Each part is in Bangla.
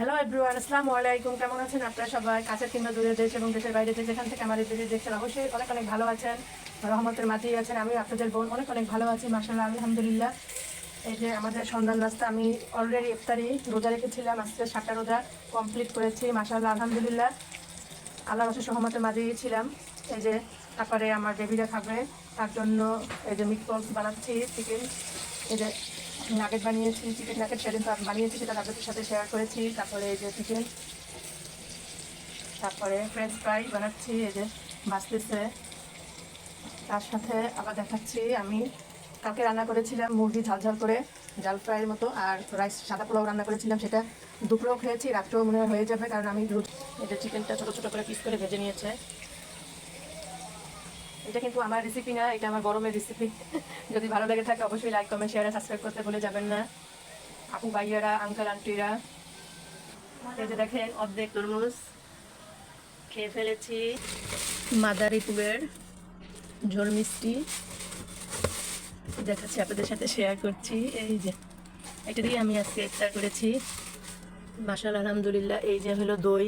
হ্যালো এভরিওয়ান আসসালামু আলাইকুম কেমন আছেন আপনারা সবাই? কাছের কিংবা দূরের দেশ এবং দেশের বাইরে যে যেখান থেকে আমাদের ভিডিও দেখছেন অবশ্যই অনেক অনেক ভালো আছেন। রহমতের মাঝেই আছেন। আমি আপনাদের বোন অনেক অনেক ভালো আছি মাসাল্লাহ আলহামদুলিল্লাহ। এই যে আমাদের সন্ধান নাস্তা, আমি অলরেডি ইফতারি রোজা রেখেছিলাম। আজকে সাতটা রোজা কমপ্লিট করেছি মাসাল্লাহ আলহামদুলিল্লাহ। আল্লাহ রসের সহমতের মাঝেই ছিলাম। এই যে তারপরে আমার বেবিরা খাবে তার জন্য এই যে মিট বানাচ্ছি চিকেন এই যে নাগেট বানিয়েছি, চিকেন নাগেট সেদিন বানিয়েছি, সেটা আপনাদের সাথে শেয়ার করেছি। তারপরে এই যে চিকেন তারপরে ফ্রেঞ্চ ফ্রাই বানাচ্ছি, এই যে ভাজতেছে তার সাথে আবার দেখাচ্ছি, আমি কালকে রান্না করেছিলাম মুরগি ঝাল ঝাল করে জাল ফ্রাইয়ের মতো, আর রাইস সাদা পোলাও রান্না করেছিলাম, সেটা দুপুরেও খেয়েছি, রাত্রেও মনে হয় যাবে, কারণ আমি যে চিকেনটা ছোটো ছোটো করে পিস করে ভেজে নিয়েছে। এটা কিন্তু আমার রেসিপি না, এটা আমার গরমের রেসিপি যদি ভালো লেগে থাকে, অবশ্যই লাইক কমেন্ট শেয়ার সাবস্ক্রাইব করতে ভুলে যাবেন না। আপু ভাইয়ারা আঙ্কেল আন্টিরা এই যে দেখেন, অর্ধেক তরমুজ খেয়ে ফেলেছি। মাদারীপুরের ঝোল মিষ্টি। দেখাচ্ছি, আপনাদের সাথে শেয়ার করছি। এই যে, এটা দিয়ে আমি আজকে ইফতার করেছি। মাসাল আলহামদুলিল্লাহ, এই যে হলো দই।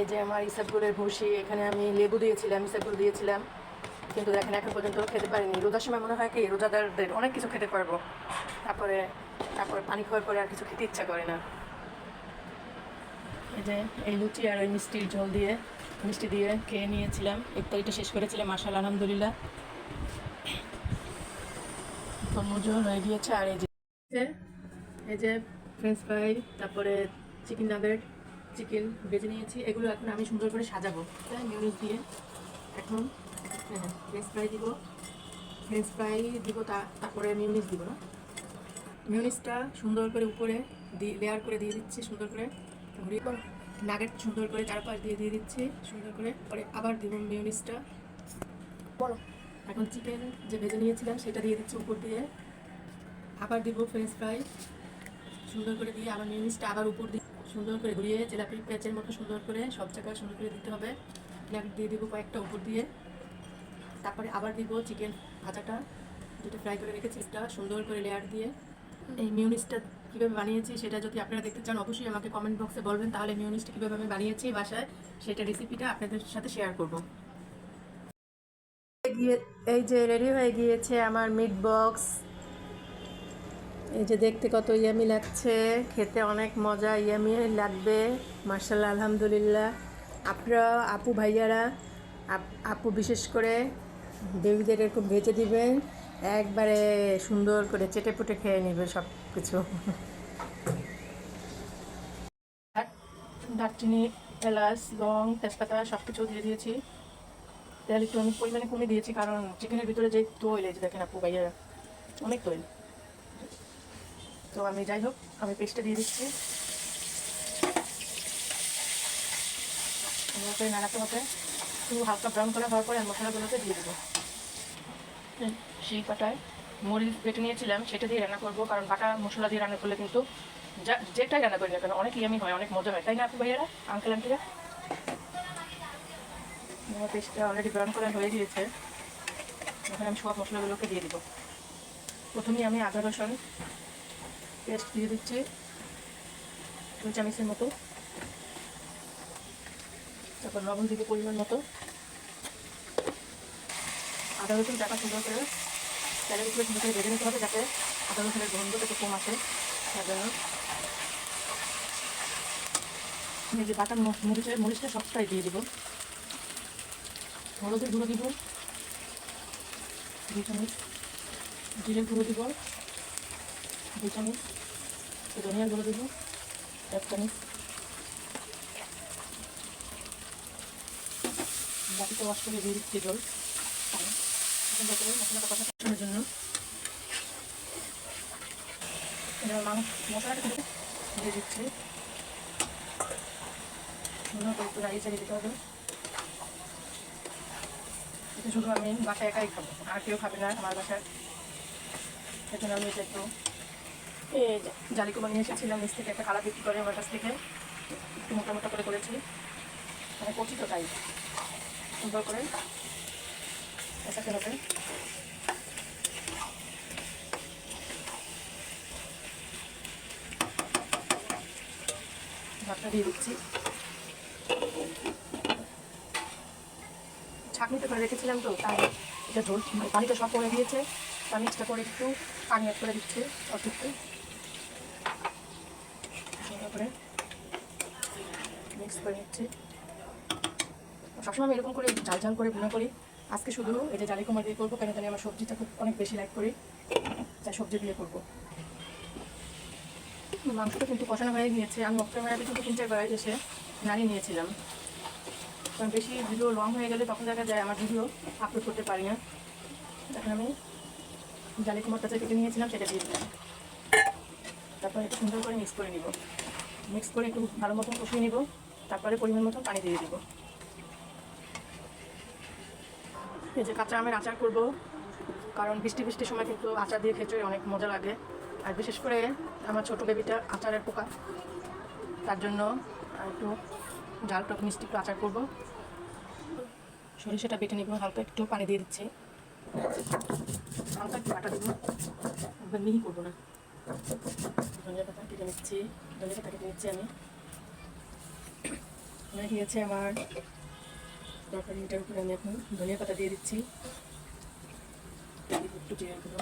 এই যে আমার ইসাবগুলের ভুসি, এখানে আমি লেবু দিয়েছিলাম ইসাবগুল দিয়েছিলাম। কিন্তু দেখেন এখন পর্যন্ত খেতে পারিনি। রোজার সময় মনে হয় কি, রোজাদারদের অনেক কিছু খেতে পারব। তারপরে তারপরে পানি খাওয়ার পরে আর কিছু খেতে ইচ্ছা করে না। এই যে এই লুচি আর ওই মিষ্টির ঝোল দিয়ে, মিষ্টি দিয়ে খেয়ে নিয়েছিলাম। ইফতারিটা শেষ করেছিলাম মাসাল আলহামদুলিল্লাহ। হয়ে গিয়েছে। আর এই যে এই যে ফ্রেঞ্চ ফ্রাই তারপরে চিকেন নাগেট চিকেন বেজে নিয়েছি। এগুলো এখন আমি সুন্দর করে সাজাবো। মিউনিস দিয়ে। এখন ফ্রেঞ্চ ফ্রাই দিব। ফ্রেঞ্চ ফ্রাই দিব তারপরে মিউনিস দিব, না? মিউনিসটা সুন্দর করে উপরে লেয়ার করে দিয়ে দিচ্ছি সুন্দর করে। ঘুরিয়ে নাগেট সুন্দর করে চারপাশ দিয়ে দিয়ে দিচ্ছি সুন্দর করে। পরে আবার দিব মিউনিসটা বলো। এখন চিকেন যে ভেজে নিয়েছিলাম, সেটা দিয়ে দিচ্ছি উপর দিয়ে। আবার দিব ফ্রেঞ্চ ফ্রাই সুন্দর করে দিয়ে আবার মিউনিসটা আবার উপর দিয়ে সুন্দর করে ঘুরিয়ে জিলাপি প্যাচের মতো সুন্দর করে সব জায়গায় সুন্দর করে দিতে হবে। নাগেট দিয়ে দিব কয়েকটা উপর দিয়ে। তারপরে আবার দিব চিকেন ভাজাটা। যেটা ফ্রাই করে রেখেছি সেটা সুন্দর করে লেয়ার দিয়ে। এই মিউনিসটা কীভাবে বানিয়েছি সেটা যদি আপনারা দেখতে চান, অবশ্যই আমাকে কমেন্ট বক্সে বলবেন তাহলে মিউনিসটা কীভাবে আমি বানিয়েছি বাসায় সেটা রেসিপিটা আপনাদের সাথে শেয়ার করব। এই যে রেডি হয়ে গিয়েছে আমার মিট বক্স এই যে দেখতে কত ইয়ামি লাগছে। খেতে অনেক মজা, ইয়ামি লাগবে মার্শাল্লাহ আলহামদুলিল্লাহ। আপনারা, আপু ভাইয়ারা, আপ- আপু বিশেষ করে বেবিদের এরকম ভেজে দিবেন, একবারে সুন্দর করে চেটে পুটে খেয়ে নেবে সব কিছু দারচিনি, এলাচ, লং, তেজপাতা সব কিছু দিয়ে দিয়েছি। তেল একটু অনেক পরিমাণে কমে দিয়েছি, কারণ চিকেনের ভিতরে যে তৈল এই যে দেখেন আপু ভাইয়ারা, অনেক তৈল তো আমি যাই হোক, আমি পেস্টটা দিয়ে দিচ্ছি। করে নাড়াতে হবে। একটু হালকা ব্রাউন করে হওয়ার পরে মশলাগুলোকে দিয়ে দেবো। সেই পাটায় মরিচ বেটে নিয়েছিলাম, সেটা দিয়ে রান্না করব, কারণ বাটা মশলা দিয়ে রান্না করলে কিন্তু যা, যেটাই রান্না করি কেন, অনেক ইয়ামি হয়, অনেক মজা হয়, তাই না, আপু ভাইয়ারা, আঙ্কেল, আন্টিরা? আমার পেস্টটা অলরেডি ব্রাউন করে হয়ে গিয়েছে। এখন আমি সব মশলাগুলোকে দিয়ে দিব। প্রথমেই আমি আদা রসুন পেস্ট দিয়ে দিচ্ছি। দুই চামচের মতো। তারপর লবণ দিব পরিমাণ মতো। আদা, রসুন টাকা সুন্দর করে তেলের উপরে সুন্দর করে ভেজে নিতে হবে যাতে আদা, রসুনের গন্ধটা একটু কম আসে। তার জন্য যে বাটার মরিচের মরিচটা সবটাই দিয়ে দিব। হলুদের গুঁড়ো দিব। দুই চামচ। জিরের গুঁড়ো দিব। দুই চামচ ধনিয়ার গুঁড়ো দিব। এক চামচ বাকিটা ওয়াশ করে দিয়ে দিচ্ছি জল। মশলাটা জন্য। মশলাটা দিয়ে দিচ্ছি। একটু রাইস চালিয়ে দিতে হবে। শুধু আমি বাসায় একাই খাব। আর কেউ খাবে না আমার বাসায়। এর জন্য আমি এটা একটু জালি কুমা নিয়ে এসেছিলাম নিচ থেকে একটা কালা বিক্রি করে আমার কাছ থেকে। একটু মোটা মোটা করে করেছি। মানে কঠিত তাই। সুন্দর করে মেশাতে হবে। ভাতটা দিয়ে দিচ্ছি। ছাঁকনিতে করে রেখেছিলাম তো, তাই এটা ঝোল মানে পানিটা সব পড়ে দিয়েছে আমি এক্সট্রা করে একটু পানি করে দিচ্ছে, অর্ধেকটু। করে নিচ্ছি সবসময় আমি এরকম করে ঝাল ঝাল করে ভুনা করি। আজকে শুধু এটা জালি কুমার দিয়ে করব, কেন জানি আমার সবজিটা খুব অনেক বেশি লাইক করি। তাই সবজি দিয়ে করব। মাংসটা কিন্তু কষানো হয়ে গিয়েছে। আমি অফ ক্যামেরাতে কিন্তু তিন চারবার এসে নাড়িয়ে নিয়েছিলাম। কারণ বেশি ভিডিও লং হয়ে গেলে তখন দেখা যায় আমার ভিডিও আপলোড করতে পারি না। এখন আমি জালি কুমারটা যে কেটে নিয়েছিলাম সেটা দিয়ে দিলাম। তারপরে একটু সুন্দর করে মিক্স করে নিব। মিক্স করে একটু ভালো মতন কষিয়ে নিব। তারপরে পরিমাণ মতো পানি দিয়ে দিব। এই যে কাঁচা আমের আচার করব, কারণ বৃষ্টি বৃষ্টির সময় কিন্তু আচার দিয়ে খেতে অনেক মজা লাগে। আর বিশেষ করে আমার ছোট বেবিটা আচারের পোকা, তার জন্য একটু জাল টক মিষ্টি একটু আচার করব। সরিষাটা বেটে নিব, হালকা একটু পানি দিয়ে দিচ্ছি। হালকা একটু আটা দিব। একবার মিহি করব না। ধনিয়া পাতা কেটে নিচ্ছি, ধনিয়া পাতা কেটে নিচ্ছি আমি। হয়ে গিয়েছে আমার তরকারিটার উপরে আমি এখন ধনিয়া পাতা দিয়ে দিচ্ছি। একটু জিরে গুঁড়ো।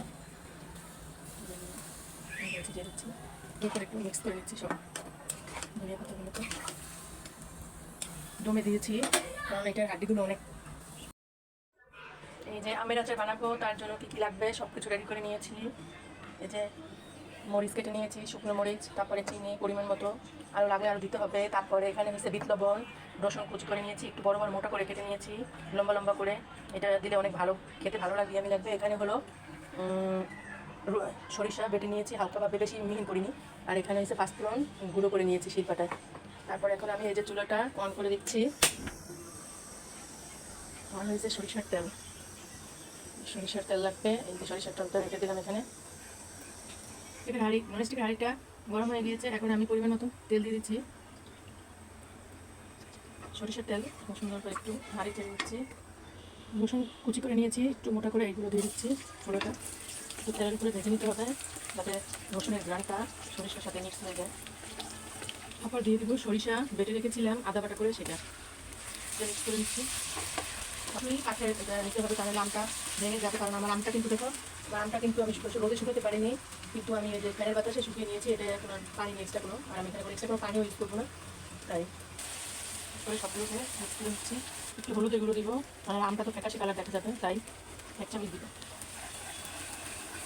দিয়ে দিচ্ছি। এরপর একটু মিক্স করে দিচ্ছি সব ধনিয়া পাতাগুলোকে। দমে দিয়েছি, কারণ এটার হাড্ডিগুলো অনেক এই যে আমের আচার বানাবো, তার জন্য কী কী লাগবে সব কিছু রেডি করে নিয়েছি। এই যে মরিচ কেটে নিয়েছি, শুকনো মরিচ, তারপরে চিনি, পরিমাণ মতো। আরও লাগলে আরও দিতে হবে। তারপরে এখানে হচ্ছে বিট লবণ, রসুন কুচি করে নিয়েছি, একটু বড় বড় মোটা করে কেটে নিয়েছি, লম্বা লম্বা করে। এটা দিলে অনেক ভালো, খেতে ভালো লাগবে আমি লাগবে। এখানে হলো সরিষা বেটে নিয়েছি হালকাভাবে বেশি মিহিন করিনি। আর এখানে হচ্ছে পাঁচফোড়ন গুঁড়ো করে নিয়েছি শিল্পাটায়। তারপর এখন আমি এই যে চুলাটা অন করে দিচ্ছি। অন হয়েছে সরিষার তেল। সরিষার তেল লাগবে, এই যে সরিষার তেলটা রেখে দিলাম এখানে। এবার হাঁড়ি ননস্টিকের হাঁড়িটা গরম হয়ে গিয়েছে, এখন আমি পরিমাণ মতো তেল দিয়ে দিচ্ছি। সরিষার তেল খুব সুন্দর করে একটু হাঁড়ি তেল দিচ্ছি। রসুন কুচি করে নিয়েছি, একটু মোটা করে এইগুলো দিয়ে দিচ্ছি ছোটোটা একটু তেলের উপরে ভেজে নিতে হবে, যাতে রসুনের গ্রানটা সরিষার সাথে মিক্স হয়ে যায়। তারপর দিয়ে দেবো সরিষা, বেটে রেখেছিলাম আদা বাটা করে সেটা। মিক্স করে দিচ্ছি আপনি কাছে নিতে হবে, তাহলে আমটা ভেঙে যাবে, কারণ আমার আমটা কিন্তু দেখো আমটা কিন্তু আমি রোদে শুকাতে পারিনি, কিন্তু আমি যে ফ্যানের বাতাসে শুকিয়ে নিয়েছি, এটা এখন আর পানি এক্সট্রা কোনো। আর আমি এখানে এক্সট্রা কোনো পানিও ইউজ করব না। তাই। করে সবগুলোকে মিক্স করে দিচ্ছি একটু হলুদ এগুলো দিব। আর আমটা তো ফ্যাকাশি কালার দেখা যাবে, তাই। এক চামচ দিব।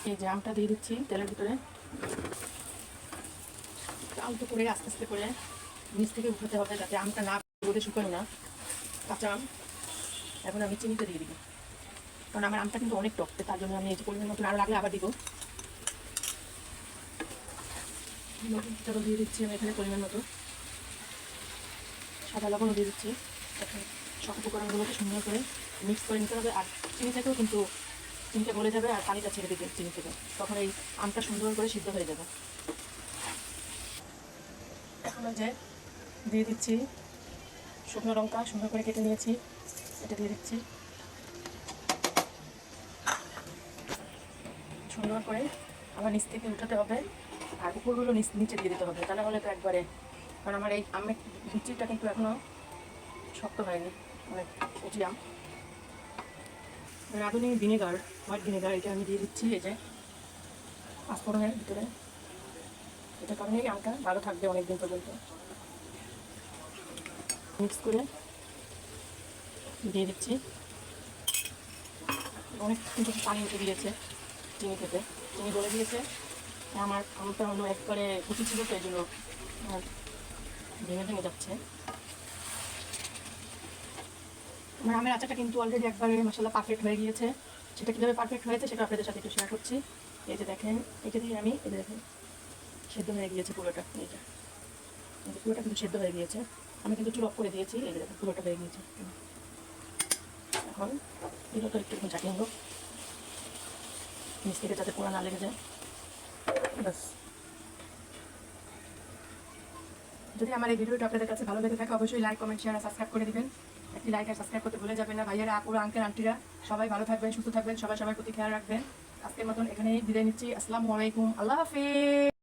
এই যে আমটা দিয়ে দিচ্ছি তেলের ভিতরে। আলতো করে আস্তে আস্তে করে নিচ থেকে উঠাতে হবে যাতে আমটা না রোদে শুকানো না। কাঁচা আম। এখন আমি চিনিতে দিয়ে দিব। কারণ আমার আমটা কিন্তু অনেক টকতে, তার জন্য আমি এই পরিমাণ মতন আরও লাগলে আবার দিব। লবণটা দিয়ে দিচ্ছি, আমি এখানে পরিমাণ মতো। সাদা লবণও দিয়ে দিচ্ছি। এখন সব উপকরণগুলোকে সুন্দর করে মিক্স করে নিতে হবে, আর চিনি থেকেও কিন্তু চিনিটা গলে যাবে আর পানিটা ছেড়ে দেবে চিনি থেকে। তখন এই আমটা সুন্দর করে সিদ্ধ হয়ে যাবে। এখন যে দিয়ে দিচ্ছি শুকনো লঙ্কা, সুন্দর করে কেটে নিয়েছি। এটা দিয়ে দিচ্ছি। সুন্দর করে আবার নিচ থেকে উঠাতে হবে আর উপরগুলো নিচ দিয়ে দিতে হবে। তা হলে তো একবারে কারণ আমার এই আমের লিচিটা কিন্তু এখনও শক্ত হয়নি। অনেক কচি আম রাঁধুনি ভিনেগার, হোয়াইট ভিনেগার, এটা আমি দিয়ে দিচ্ছি এই যে পাঁচফোড়নের ভিতরে। এটা কারণেই আমটা ভালো থাকবে অনেক দিন পর্যন্ত। মিক্স করে দিয়ে দিচ্ছি। অনেক কিন্তু পানি উঠে দিয়েছে চিনি থেকে। চিনি গলে দিয়েছে আমার আমটা হলো একবারে কুচি ছিল এই জন্য ভেঙে ভেঙে যাচ্ছে। আমার আমের আচারটা কিন্তু অলরেডি একবারে মশলা পারফেক্ট হয়ে গিয়েছে। সেটা কীভাবে পারফেক্ট হয়েছে সেটা আপনাদের সাথে একটু শেয়ার করছি। এই যে দেখেন এটা দিয়ে আমি, এই দেখেন, সেদ্ধ হয়ে গিয়েছে পুরোটা এইটা এই পুরোটা কিন্তু সেদ্ধ হয়ে গিয়েছে। আমি কিন্তু অফ করে দিয়েছি, এই দেখেন, পুরোটা হয়ে গিয়েছে। এখন এগুলো একটু চাটিয়ে নেব নিচ থেকে যাতে পোড়া না লেগে যায়। ব্যাস। যদি আমার এই ভিডিওটা আপনাদের কাছে ভালো লেগে থাকে, অবশ্যই লাইক কমেন্ট শেয়ার সাবস্ক্রাইব করে দিবেন। একটি লাইক আর সাবস্ক্রাইব করতে ভুলে যাবেন না। ভাইয়েরা, আপুরা আঙ্কেল আন্টিরা সবাই ভালো থাকবেন, সুস্থ থাকবেন, সবাই সবার প্রতি খেয়াল রাখবেন। আজকের মতন এখানেই বিদায় নিচ্ছি। আসসালামু আলাইকুম। আল্লাহ হাফিজ।